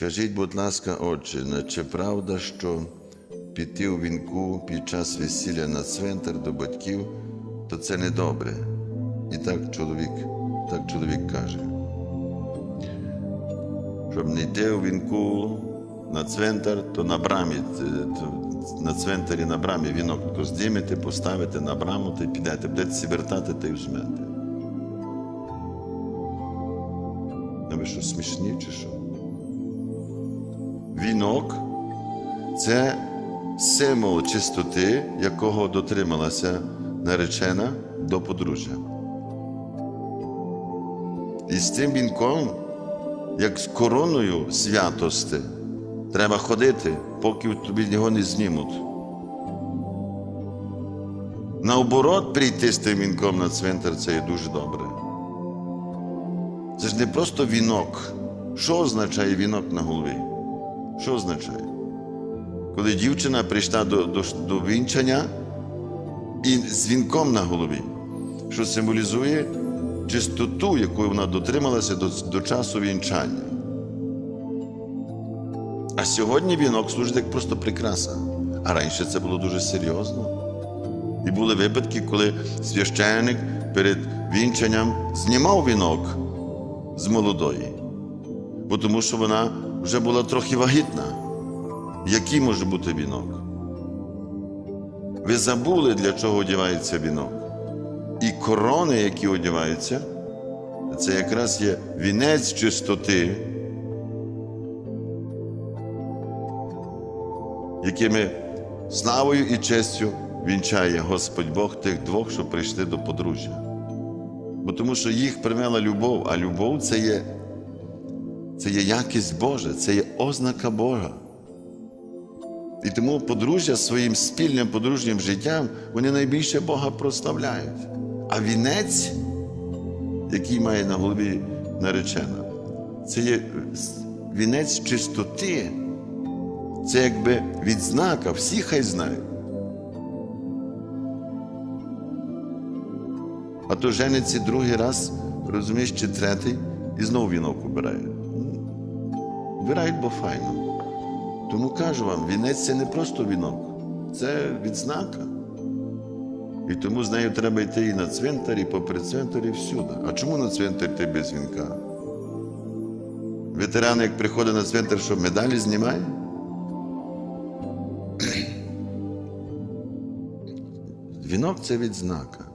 Скажіть, будь ласка, отче, чи правда, що піти у вінку під час весілля на цвинтар до батьків, то це не добре. І так чоловік, так чоловік каже. Щоб не йти у вінку на цвинтар, то на брамі, е, на цвинтарі на брамі вінок то здімете, поставите на браму та й підете, будете сі вертати та й вжмете. Ну ви що, смішні чи що? Вінок це символ чистоти, якого дотрималася наречена до подружжя. І з цим вінком, як з короною святости, треба ходити, поки тобі його не знімуть. Наоборот, прийти з тим вінком на цвинтар це є дуже добре. Це ж не просто вінок. Що означає вінок на голові? Що означає? Коли дівчина прийшла до, до, до вінчання і з вінком на голові, що символізує чистоту, якою вона дотрималася до, до часу вінчання. А сьогодні вінок служить як просто прикраса. А раніше це було дуже серйозно. І були випадки, коли священник перед вінчанням знімав вінок з молодої, бо тому що вона вже була трохи вагітна. Який може бути вінок? Ви забули, для чого одягається вінок. І корони, які одягаються, це якраз є вінець чистоти, якими славою і честю вінчає Господь Бог тих двох, що прийшли до подружжя. Бо тому що їх привела любов, а любов це є, це є якість Божа, це є ознака Бога. І тому подружжя своїм спільним подружнім життям вони найбільше Бога прославляють. А вінець, який має на голові наречена, це є вінець чистоти. Це якби відзнака, всі хай знають. А то жениться другий раз, розумієш, чи третій, і знову вінок убирає. Вбирають, бо файно. Тому кажу вам, вінець це не просто вінок, це відзнака. І тому з нею треба йти і на цвинтар, і попри цвинтар, і всюди. А чому на цвинтар йти без вінка? Ветеран, як приходить на цвинтар, що медалі знімає? Вінок це відзнака.